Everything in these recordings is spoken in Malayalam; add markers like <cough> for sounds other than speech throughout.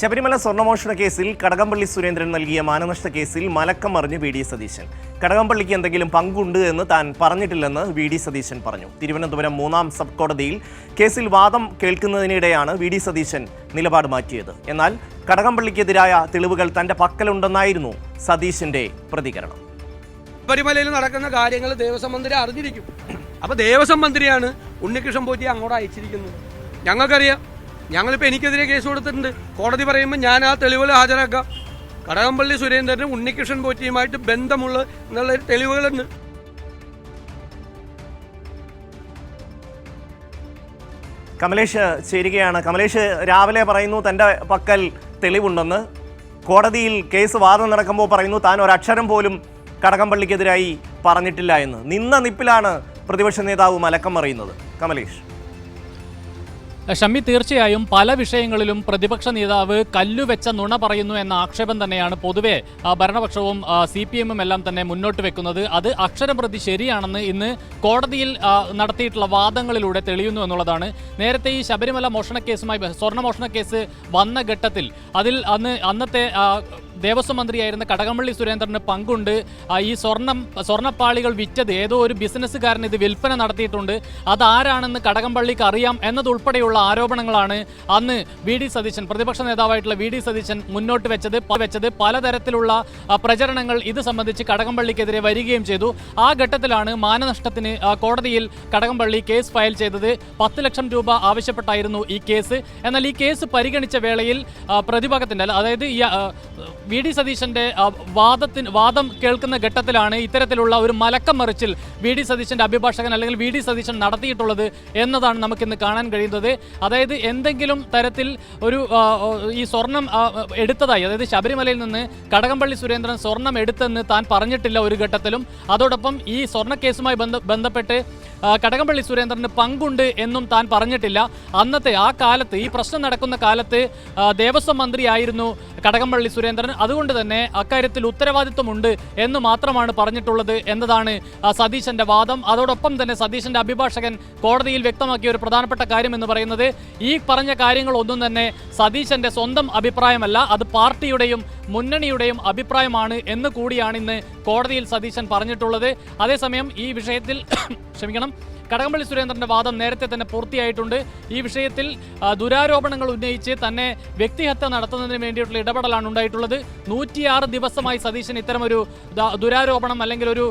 ശബരിമല സ്വർണമോഷണ കേസിൽ കടകംപള്ളി സുരേന്ദ്രൻ നൽകിയ മാനനഷ്ട കേസിൽ മലക്കം മറിഞ്ഞ് വി ഡി സതീശൻ. കടകംപള്ളിക്ക് എന്തെങ്കിലും പങ്കുണ്ട് എന്ന് താൻ പറഞ്ഞിട്ടില്ലെന്ന് വി ഡി സതീശൻ പറഞ്ഞു. തിരുവനന്തപുരം മൂന്നാം സബ് കോടതിയിൽ കേസിൽ വാദം കേൾക്കുന്നതിനിടെയാണ് വി ഡി സതീശൻ നിലപാട് മാറ്റിയത്. എന്നാൽ കടകംപള്ളിക്കെതിരായ തെളിവുകൾ തന്റെ പക്കലുണ്ടെന്നായിരുന്നു സതീശന്റെ പ്രതികരണം. ശബരിമലയിൽ നടക്കുന്ന കാര്യങ്ങൾ ദേവസ്വം മന്ത്രി അറിഞ്ഞിരിക്കും. അപ്പൊ ദേവസ്വം മന്ത്രിയാണ് ഉണ്ണികൃഷ്ണൻ പോറ്റി അങ്ങോട്ട് അയച്ചിരിക്കുന്നത്. ഞങ്ങൾക്കറിയാം ഞങ്ങളിപ്പോൾ എനിക്കെതിരെ കേസ് കൊടുത്തിട്ടുണ്ട്. കോടതി പറയുമ്പോൾ ഞാൻ ആ തെളിവുകൾ ഹാജരാക്കാം. കടകംപള്ളി സുരേന്ദ്രനും ഉണ്ണികൃഷ്ണൻ പോറ്റിയുമായിട്ട് ബന്ധമുള്ള എന്നുള്ള തെളിവുകളുണ്ട്. കമലേഷ് ചേരുകയാണ്. കമലേഷ് രാവിലെ പറയുന്നു തന്റെ പക്കൽ തെളിവുണ്ടെന്ന്. കോടതിയിൽ കേസ് വാദം നടക്കുമ്പോൾ പറയുന്നു താൻ ഒരക്ഷരം പോലും കടകംപള്ളിക്കെതിരായി പറഞ്ഞിട്ടില്ല എന്ന്. നിന്ന നിപ്പിലാണ് പ്രതിപക്ഷ നേതാവ് മലക്കം പറയുന്നത് കമലേഷ്. ഷമ്മി തീർച്ചയായും പല വിഷയങ്ങളിലും പ്രതിപക്ഷ നേതാവ് കല്ലുവെച്ച നുണ പറയുന്നു എന്ന ആക്ഷേപം തന്നെയാണ് പൊതുവെ ഭരണപക്ഷവും സി പി എമ്മും എല്ലാം തന്നെ മുന്നോട്ട് വെക്കുന്നത്. അത് അക്ഷരം പ്രതി ശരിയാണെന്ന് ഇന്ന് കോടതിയിൽ നടത്തിയിട്ടുള്ള വാദങ്ങളിലൂടെ തെളിയുന്നു എന്നുള്ളതാണ്. നേരത്തെ ഈ ശബരിമല മോഷണ കേസുമായി സ്വർണ മോഷണ കേസ് വന്ന ഘട്ടത്തിൽ അതിൽ അന്ന് അന്നത്തെ ദേവസ്വം മന്ത്രിയായിരുന്ന കടകംപള്ളി സുരേന്ദ്രന് പങ്കുണ്ട്. ഈ സ്വർണം സ്വർണപ്പാളികൾ വിറ്റത് ഏതോ ഒരു ബിസിനസ്സുകാരൻ ഇത് വിൽപ്പന നടത്തിയിട്ടുണ്ട്. അതാരാണെന്ന് കടകംപള്ളിക്ക് അറിയാം എന്നതുൾപ്പെടെയുള്ള ആരോപണങ്ങളാണ് അന്ന് വി ഡി സതീശൻ പ്രതിപക്ഷ നേതാവായിട്ടുള്ള വി ഡി സതീശൻ മുന്നോട്ട് വെച്ചത് വെച്ചത്. പലതരത്തിലുള്ള പ്രചരണങ്ങൾ ഇത് സംബന്ധിച്ച് കടകംപള്ളിക്കെതിരെ വരികയും ചെയ്തു. ആ ഘട്ടത്തിലാണ് മാനനഷ്ടത്തിന് കോടതിയിൽ കടകംപള്ളി കേസ് ഫയൽ ചെയ്തത്. പത്ത് ലക്ഷം രൂപ ആവശ്യപ്പെട്ടായിരുന്നു ഈ കേസ്. എന്നാൽ ഈ കേസ് പരിഗണിച്ച വേളയിൽ പ്രതിഭാഗത്തിന്റെ അതായത് ഈ വി ഡി സതീശന്റെ വാദത്തിന് വാദം കേൾക്കുന്ന ഘട്ടത്തിലാണ് ഇത്തരത്തിലുള്ള ഒരു മലക്കം മറിച്ചിൽ വി ഡി സതീശന്റെ അഭിഭാഷകൻ അല്ലെങ്കിൽ വി ഡി സതീശൻ നടത്തിയിട്ടുള്ളത് എന്നതാണ് നമുക്കിന്ന് കാണാൻ കഴിയുന്നത്. അതായത് എന്തെങ്കിലും തരത്തിൽ ഒരു ഈ സ്വർണം എടുത്തതായി അതായത് ശബരിമലയിൽ നിന്ന് കടകംപള്ളി സുരേന്ദ്രൻ സ്വർണം എടുത്തെന്ന് താൻ പറഞ്ഞിട്ടില്ല ഒരു ഘട്ടത്തിലും. അതോടൊപ്പം ഈ സ്വർണ കേസുമായി ബന്ധ ബന്ധപ്പെട്ട് കടകംപള്ളി സുരേന്ദ്രന് പങ്കുണ്ട് എന്നും താൻ പറഞ്ഞിട്ടില്ല. അന്നത്തെ ആ കാലത്ത് ഈ പ്രശ്നം നടക്കുന്ന കാലത്ത് ദേവസ്വം മന്ത്രിയായിരുന്നു കടകംപള്ളി സുരേന്ദ്രൻ. അതുകൊണ്ട് തന്നെ അക്കാര്യത്തിൽ ഉത്തരവാദിത്വമുണ്ട് എന്ന് മാത്രമാണ് പറഞ്ഞിട്ടുള്ളത് എന്നതാണ് സതീശന്റെ വാദം. അതോടൊപ്പം തന്നെ സതീശന്റെ അഭിഭാഷകൻ കോടതിയിൽ വ്യക്തമാക്കിയ ഒരു പ്രധാനപ്പെട്ട കാര്യം എന്ന് പറയുന്നത് ഈ പറഞ്ഞ കാര്യങ്ങളൊന്നും തന്നെ സതീശന്റെ സ്വന്തം അഭിപ്രായമല്ല അത് പാർട്ടിയുടെയും മുന്നണിയുടെയും അഭിപ്രായമാണ് എന്ന് കൂടിയാണ് ഇന്ന് കോടതിയിൽ സതീശൻ പറഞ്ഞിട്ടുള്ളത്. അതേസമയം ഈ വിഷയത്തിൽ <coughs> ക്ഷമിക്കണം കടകംപള്ളി സുരേന്ദ്രന്റെ വാദം നേരത്തെ തന്നെ പൂർത്തിയായിട്ടുണ്ട്. ഈ വിഷയത്തിൽ ദുരാരോപണങ്ങൾ ഉന്നയിച്ച് തന്നെ വ്യക്തിഹത്യ നടത്തുന്നതിന് വേണ്ടിയിട്ടുള്ള ഇടപെടലാണ് ഉണ്ടായിട്ടുള്ളത്. നൂറ്റിയാറ് ദിവസമായി സതീശൻ ഇത്തരമൊരു ദുരാരോപണം അല്ലെങ്കിൽ ഒരു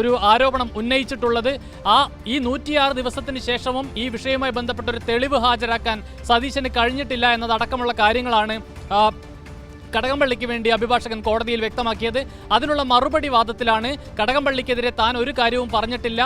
ഒരു ആരോപണം ഉന്നയിച്ചിട്ടുള്ളത്. ആ ഈ നൂറ്റിയാറ് ദിവസത്തിന് ശേഷവും ഈ വിഷയവുമായി ബന്ധപ്പെട്ട ഒരു തെളിവ് ഹാജരാക്കാൻ സതീശന് കഴിഞ്ഞിട്ടില്ല എന്നതടക്കമുള്ള കാര്യങ്ങളാണ് കടകംപള്ളിക്ക് വേണ്ടി അഭിഭാഷകൻ കോടതിയിൽ വ്യക്തമാക്കിയത്. അതിനുള്ള മറുപടി വാദത്തിലാണ് കടകംപള്ളിക്കെതിരെ താൻ ഒരു കാര്യവും പറഞ്ഞിട്ടില്ല.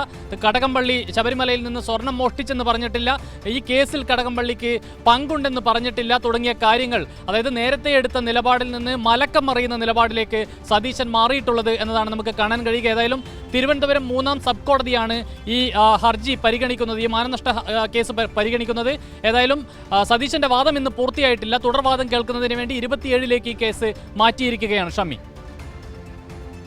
കടകംപള്ളി ശബരിമലയിൽ നിന്ന് സ്വർണം മോഷ്ടിച്ചെന്ന് പറഞ്ഞിട്ടില്ല. ഈ കേസിൽ കടകംപള്ളിക്ക് പങ്കുണ്ടെന്ന് പറഞ്ഞിട്ടില്ല. തുടങ്ങിയ കാര്യങ്ങൾ അതായത് നേരത്തെ എടുത്ത നിലപാടിൽ നിന്ന് മലക്കം മറിയുന്ന നിലപാടിലേക്ക് സതീശൻ മാറിയിട്ടുള്ളത് എന്നതാണ് നമുക്ക് കാണാൻ കഴിയുക. ഏതായാലും തിരുവനന്തപുരം മൂന്നാം സബ് കോടതിയാണ് ഈ ഹർജി പരിഗണിക്കുന്നത് ഈ മാനനഷ്ട കേസ് പരിഗണിക്കുന്നത്. ഏതായാലും സതീശന്റെ വാദം ഇന്ന് പൂർത്തിയായിട്ടില്ല. തുടർവാദം കേൾക്കുന്നതിന് വേണ്ടി ഇരുപത്തിയേഴിലേക്ക് കേസ് മാറ്റിയിരിക്കുകയാണ് ഷമി.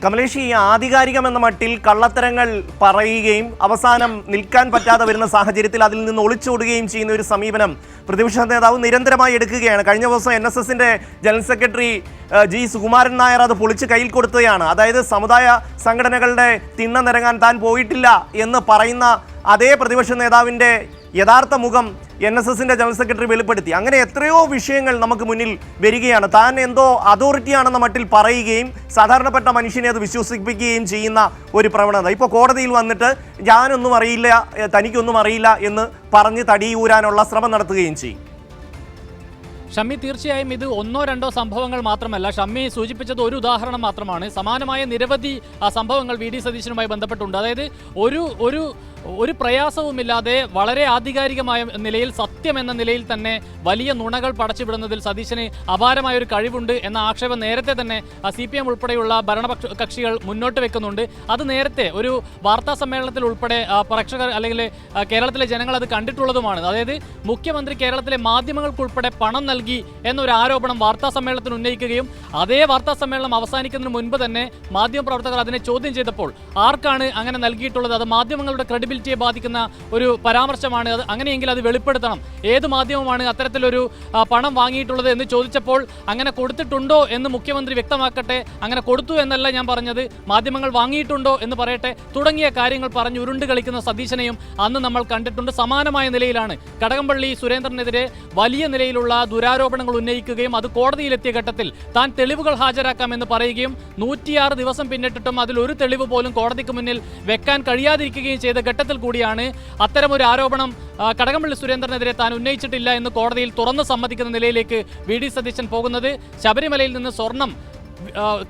കമലേഷ് ഈ ആധികാരികം എന്ന മട്ടിൽ കള്ളത്തരങ്ങൾ പറയുകയും അവസാനം നിൽക്കാൻ പറ്റാതെ വരുന്ന സാഹചര്യത്തിൽ അതിൽ നിന്ന് ഒളിച്ചോടുകയും ചെയ്യുന്ന ഒരു സമീപനം പ്രതിപക്ഷ നേതാവ് നിരന്തരമായി എടുക്കുകയാണ്. കഴിഞ്ഞ ദിവസം എൻ എസ് എസിന്റെ general secretary G Sukumaran Nair അത് പൊളിച്ച് കയ്യിൽ കൊടുത്തതാണ്. അതായത് സമുദായ സംഘടനകളുടെ തിണ്ണ നിരങ്ങാൻ താൻ പോയിട്ടില്ല എന്ന് പറയുന്ന അതേ പ്രതിപക്ഷ നേതാവിന്റെ യഥാർത്ഥ മുഖം എൻ എസ് എസിന്റെ ജനറൽ സെക്രട്ടറി വെളിപ്പെടുത്തി. അങ്ങനെ എത്രയോ വിഷയങ്ങൾ നമുക്ക് മുന്നിൽ വരികയാണ്. താൻ എന്തോ അതോറിറ്റിയാണെന്ന മട്ടിൽ പറയുകയും സാധാരണപ്പെട്ട മനുഷ്യനെ അത് വിശ്വസിപ്പിക്കുകയും ചെയ്യുന്ന ഒരു പ്രവണത. ഇപ്പോൾ കോടതിയിൽ വന്നിട്ട് ഞാനൊന്നും അറിയില്ല തനിക്കൊന്നും അറിയില്ല എന്ന് പറഞ്ഞ് തടിയൂരാനുള്ള ശ്രമം നടത്തുകയും ചെയ്യും. ഷമ്മി തീർച്ചയായും ഇത് ഒന്നോ രണ്ടോ സംഭവങ്ങൾ മാത്രമല്ല. ഷമ്മി സൂചിപ്പിച്ചത് ഒരു ഉദാഹരണം മാത്രമാണ്. സമാനമായ നിരവധി സംഭവങ്ങൾ വി. ഡി. സതീശനുമായി ബന്ധപ്പെട്ടുണ്ട്. അതായത് ഒരു ഒരു ഒരു പ്രയാസവുമില്ലാതെ വളരെ ആധികാരികമായ നിലയിൽ സത്യം എന്ന നിലയിൽ തന്നെ വലിയ നുണകൾ പടച്ചുവിടുന്നതിൽ സതീശന് അപാരമായ ഒരു കഴിവുണ്ട് എന്ന ആക്ഷേപം നേരത്തെ തന്നെ സി പി എം ഉൾപ്പെടെയുള്ള ഭരണപക്ഷ കക്ഷികൾ മുന്നോട്ട് വെക്കുന്നുണ്ട്. അത് നേരത്തെ ഒരു വാർത്താ സമ്മേളനത്തിൽ ഉൾപ്പെടെ പ്രേക്ഷകർ അല്ലെങ്കിൽ കേരളത്തിലെ ജനങ്ങൾ അത് കണ്ടിട്ടുള്ളതുമാണ്. അതായത് മുഖ്യമന്ത്രി കേരളത്തിലെ മാധ്യമങ്ങൾക്കുൾപ്പെടെ പണം നൽകി എന്നൊരു ആരോപണം വാർത്താ സമ്മേളനത്തിന് ഉന്നയിക്കുകയും അതേ വാർത്താ സമ്മേളനം അവസാനിക്കുന്നതിന് മുൻപ് തന്നെ മാധ്യമപ്രവർത്തകർ അതിനെ ചോദ്യം ചെയ്തപ്പോൾ ആർക്കാണ് അങ്ങനെ നൽകിയിട്ടുള്ളത്? അത് മാധ്യമങ്ങളുടെ ക്രെഡിബിലിറ്റി ക്രെഡിബിലിറ്റിയെ ബാധിക്കുന്ന ഒരു പരാമർശമാണ്. അത് അങ്ങനെയെങ്കിൽ അത് വെളിപ്പെടുത്തണം. ഏത് മാധ്യമമാണ് അത്തരത്തിലൊരു പണം വാങ്ങിയിട്ടുള്ളത് എന്ന് ചോദിച്ചപ്പോൾ അങ്ങനെ കൊടുത്തിട്ടുണ്ടോ എന്ന് മുഖ്യമന്ത്രി വ്യക്തമാക്കട്ടെ. അങ്ങനെ കൊടുത്തു എന്നല്ല ഞാൻ പറഞ്ഞത്. മാധ്യമങ്ങൾ വാങ്ങിയിട്ടുണ്ടോ എന്ന് പറയട്ടെ. തുടങ്ങിയ കാര്യങ്ങൾ പറഞ്ഞ് ഉരുണ്ട് കളിക്കുന്ന സതീശനെയും അന്ന് നമ്മൾ കണ്ടിട്ടുണ്ട്. സമാനമായ നിലയിലാണ്. കടകംപള്ളി സുരേന്ദ്രനെതിരെ വലിയ നിലയിലുള്ള ദുരാരോപണങ്ങൾ ഉന്നയിക്കുകയും അത് കോടതിയിലെത്തിയ ഘട്ടത്തിൽ താൻ തെളിവുകൾ ഹാജരാക്കാമെന്ന് പറയുകയും നൂറ്റിയാറ് ദിവസം പിന്നിട്ടിട്ടും അതിൽ ഒരു തെളിവ് പോലും കോടതിക്ക് മുന്നിൽ വെക്കാൻ കഴിയാതിരിക്കുകയും ചെയ്ത ഘട്ടത്തിൽ കൂടിയാണ് അത്തരമൊരു ആരോപണം കടകംപള്ളി സുരേന്ദ്രനെതിരെ താൻ ഉന്നയിച്ചിട്ടില്ല എന്ന് കോടതിയിൽ തുറന്ന് സമ്മതിക്കുന്ന നിലയിലേക്ക് വി ഡി സതീശൻ പോകുന്നത്. ശബരിമലയിൽ നിന്ന് സ്വർണം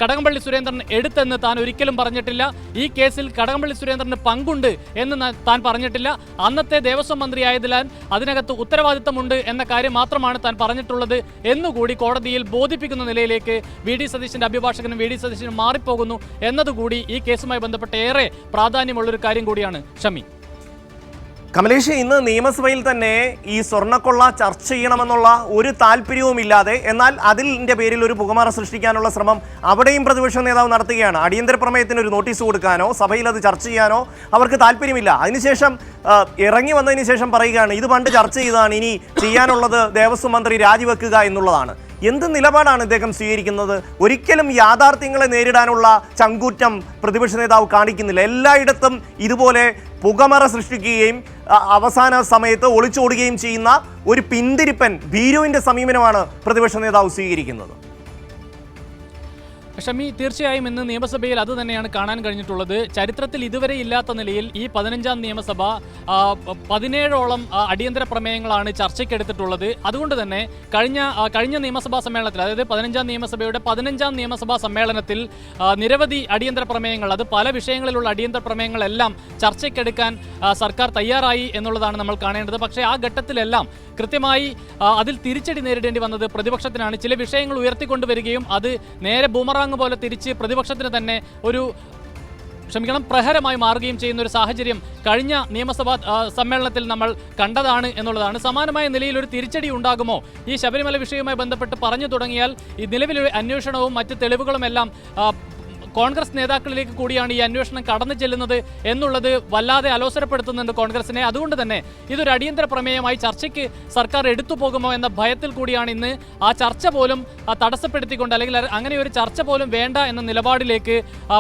കടകംപള്ളി സുരേന്ദ്രൻ എടുത്തെന്ന് താൻ ഒരിക്കലും പറഞ്ഞിട്ടില്ല. ഈ കേസിൽ കടകംപള്ളി സുരേന്ദ്രന് പങ്കുണ്ട് എന്ന് താൻ പറഞ്ഞിട്ടില്ല. അന്നത്തെ ദേവസ്വം മന്ത്രിയായതിനാൽ അതിനകത്ത് ഉത്തരവാദിത്തമുണ്ട് എന്ന കാര്യം മാത്രമാണ് താൻ പറഞ്ഞിട്ടുള്ളത് എന്നുകൂടി കോടതിയിൽ ബോധിപ്പിക്കുന്ന നിലയിലേക്ക് വി ഡി സതീശന്റെ അഭിഭാഷകനും വി ഡി സതീശനും മാറിപ്പോകുന്നു എന്നതുകൂടി ഈ കേസുമായി ബന്ധപ്പെട്ട് ഏറെ പ്രാധാന്യമുള്ളൊരു കാര്യം കൂടിയാണ്. ഷമി. കമലേഷ് ഇന്ന് നിയമസഭയിൽ തന്നെ ഈ സ്വർണക്കൊള്ള ചർച്ച ചെയ്യണമെന്നുള്ള ഒരു താല്പര്യവുമില്ലാതെ എന്നാൽ അതിന്റെ പേരിൽ ഒരു പുകമറ സൃഷ്ടിക്കാനുള്ള ശ്രമം അവിടെയും പ്രതിപക്ഷ നേതാവ് നടത്തുകയാണ്. അടിയന്തര പ്രമേയത്തിന് ഒരു നോട്ടീസ് കൊടുക്കാനോ സഭയിൽ അത് ചർച്ച ചെയ്യാനോ അവർക്ക് താല്പര്യമില്ല. അതിനുശേഷം ഇറങ്ങി വന്നതിന് ശേഷം പറയുകയാണ് ഇത് പണ്ട് ചർച്ച ചെയ്താണ് ഇനി ചെയ്യാനുള്ളത് ദേവസ്വം മന്ത്രി രാജിവെക്കുക എന്നുള്ളതാണ്. എന്ത് നിലപാടാണ് ഇദ്ദേഹം സ്വീകരിക്കുന്നത്? ഒരിക്കലും യാഥാർത്ഥ്യങ്ങളെ നേരിടാനുള്ള ചങ്കൂറ്റം പ്രതിപക്ഷ നേതാവ് കാണിക്കുന്നില്ല. എല്ലായിടത്തും ഇതുപോലെ പുകമറ സൃഷ്ടിക്കുകയും അവസാന സമയത്ത് ഒളിച്ചോടുകയും ചെയ്യുന്ന ഒരു പിന്തിരിപ്പൻ ഭീരുവിന്റെ സമീപനമാണ് പ്രതിപക്ഷ നേതാവ് സ്വീകരിക്കുന്നത്. ഷമി തീർച്ചയായും ഇന്ന് നിയമസഭയിൽ അത് തന്നെയാണ് കാണാൻ കഴിഞ്ഞിട്ടുള്ളത്. ചരിത്രത്തിൽ ഇതുവരെ ഇല്ലാത്ത നിലയിൽ ഈ പതിനഞ്ചാം നിയമസഭ പതിനേഴോളം അടിയന്തര പ്രമേയങ്ങളാണ് ചർച്ചയ്ക്കെടുത്തിട്ടുള്ളത്. അതുകൊണ്ട് തന്നെ കഴിഞ്ഞ കഴിഞ്ഞ നിയമസഭാ സമ്മേളനത്തിൽ അതായത് പതിനഞ്ചാം നിയമസഭയുടെ പതിനഞ്ചാം നിയമസഭാ സമ്മേളനത്തിൽ നിരവധി അടിയന്തര പ്രമേയങ്ങൾ അത് പല വിഷയങ്ങളിലുള്ള അടിയന്തര പ്രമേയങ്ങളെല്ലാം ചർച്ചയ്ക്കെടുക്കാൻ സർക്കാർ തയ്യാറായി എന്നുള്ളതാണ് നമ്മൾ കാണേണ്ടത്. പക്ഷേ ആ ഘട്ടത്തിലെല്ലാം കൃത്യമായി അതിൽ തിരിച്ചടി നേരിടേണ്ടി വന്നത് പ്രതിപക്ഷത്തിനാണ്. ചില വിഷയങ്ങൾ ഉയർത്തിക്കൊണ്ടുവരികയും അത് നേരെ ബൂമറാങ് പോലെ തിരിച്ച് പ്രതിപക്ഷത്തിന് തന്നെ ഒരു ക്ഷമിക്കണം പ്രഹരമായി മാറുകയും ചെയ്യുന്ന ഒരു സാഹചര്യം കഴിഞ്ഞ നിയമസഭാ സമ്മേളനത്തിൽ നമ്മൾ കണ്ടതാണ് എന്നുള്ളതാണ്. സമാനമായ നിലയിൽ ഒരു തിരിച്ചടി ഉണ്ടാകുമോ? ഈ ശബരിമല വിഷയവുമായി ബന്ധപ്പെട്ട് പറഞ്ഞു തുടങ്ങിയാൽ ഈ നിലവിലെ അന്വേഷണവും മറ്റ് തെളിവുകളും എല്ലാം ആ, കോൺഗ്രസ് നേതാക്കളിലേക്ക് കൂടിയാണ് ഈ അന്വേഷണം കടന്നു ചെല്ലുന്നത് എന്നുള്ളത് വല്ലാതെ അലോസരപ്പെടുത്തുന്നുണ്ട് കോൺഗ്രസിനെ. അതുകൊണ്ട് തന്നെ ഇതൊരു അടിയന്തര പ്രമേയമായി ചർച്ചയ്ക്ക് സർക്കാർ എടുത്തു പോകുമോ എന്ന ഭയത്തിൽ കൂടിയാണ് ഇന്ന് ആ ചർച്ച പോലും തടസ്സപ്പെടുത്തിക്കൊണ്ട് അല്ലെങ്കിൽ അങ്ങനെ ഒരു ചർച്ച പോലും വേണ്ട എന്ന നിലപാടിലേക്ക്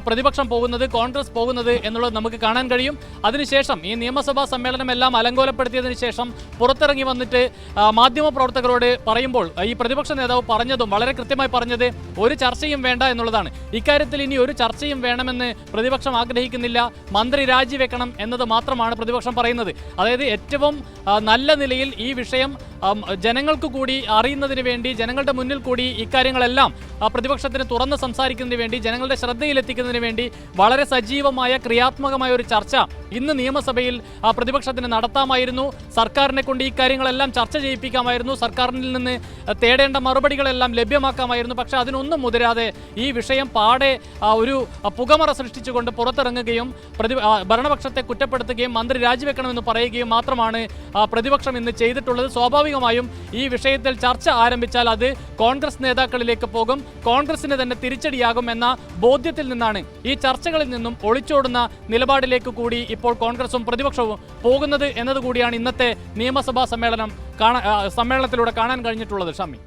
പ്രതിപക്ഷം പോകുന്നത് കോൺഗ്രസ് പോകുന്നത് എന്നുള്ളത് നമുക്ക് കാണാൻ കഴിയും. അതിനുശേഷം ഈ നിയമസഭാ സമ്മേളനം എല്ലാം അലങ്കോലപ്പെടുത്തിയതിനു ശേഷം പുറത്തിറങ്ങി വന്നിട്ട് മാധ്യമപ്രവർത്തകരോട് പറയുമ്പോൾ ഈ പ്രതിപക്ഷ നേതാവ് പറഞ്ഞതും വളരെ കൃത്യമായി പറഞ്ഞത് ഒരു ചർച്ചയും വേണ്ട എന്നുള്ളതാണ്. ഇക്കാര്യത്തിൽ ഇനി ചർച്ചയും വേണമെന്ന് പ്രതിപക്ഷം ആഗ്രഹിക്കുന്നില്ല. മന്ത്രി രാജിവെക്കണം എന്നത് മാത്രമാണ് പ്രതിപക്ഷം പറയുന്നത്. അതായത് ഏറ്റവും നല്ല നിലയിൽ ഈ വിഷയം ജനങ്ങൾക്ക് കൂടി അറിയുന്നതിന് വേണ്ടി ജനങ്ങളുടെ മുന്നിൽ കൂടി ഇക്കാര്യങ്ങളെല്ലാം പ്രതിപക്ഷത്തിന് തുറന്ന് സംസാരിക്കുന്നതിന് വേണ്ടി ജനങ്ങളുടെ ശ്രദ്ധയിലെത്തിക്കുന്നതിന് വേണ്ടി വളരെ സജീവമായ ക്രിയാത്മകമായ ഒരു ചർച്ച ഇന്ന് നിയമസഭയിൽ പ്രതിപക്ഷത്തിന് നടത്താമായിരുന്നു. സർക്കാരിനെ കൊണ്ട് ഈ കാര്യങ്ങളെല്ലാം ചർച്ച ചെയ്യിപ്പിക്കാമായിരുന്നു. സർക്കാരിൽ നിന്ന് തേടേണ്ട മറുപടികളെല്ലാം ലഭ്യമാക്കാമായിരുന്നു. പക്ഷേ അതിനൊന്നും മുതിരാതെ ഈ വിഷയം പാടെ ഒരു പുകമറ സൃഷ്ടിച്ചുകൊണ്ട് പുറത്തിറങ്ങുകയും പ്രതി ഭരണപക്ഷത്തെ കുറ്റപ്പെടുത്തുകയും മന്ത്രി രാജിവെക്കണമെന്ന് പറയുകയും മാത്രമാണ് പ്രതിപക്ഷം ഇന്ന് ചെയ്തിട്ടുള്ളത്. സ്വാഭാവികമായും ഈ വിഷയത്തിൽ ചർച്ച ആരംഭിച്ചാൽ അത് കോൺഗ്രസ് നേതാക്കളിലേക്ക് പോകും. കോൺഗ്രസിന് തന്നെ തിരിച്ചടിയാകും എന്ന ബോധ്യത്തിൽ നിന്നാണ് ഈ ചർച്ചകളിൽ നിന്നും ഒളിച്ചോടുന്ന നിലപാടിലേക്ക് കൂടി ഇപ്പോൾ കോൺഗ്രസും പ്രതിപക്ഷവും പോകുന്നത് എന്നതുകൂടിയാണ് ഇന്നത്തെ നിയമസഭാ സമ്മേളനം കാണാ സമ്മേളനത്തിലൂടെ കാണാൻ കഴിഞ്ഞിട്ടുള്ളത്. ഷമി.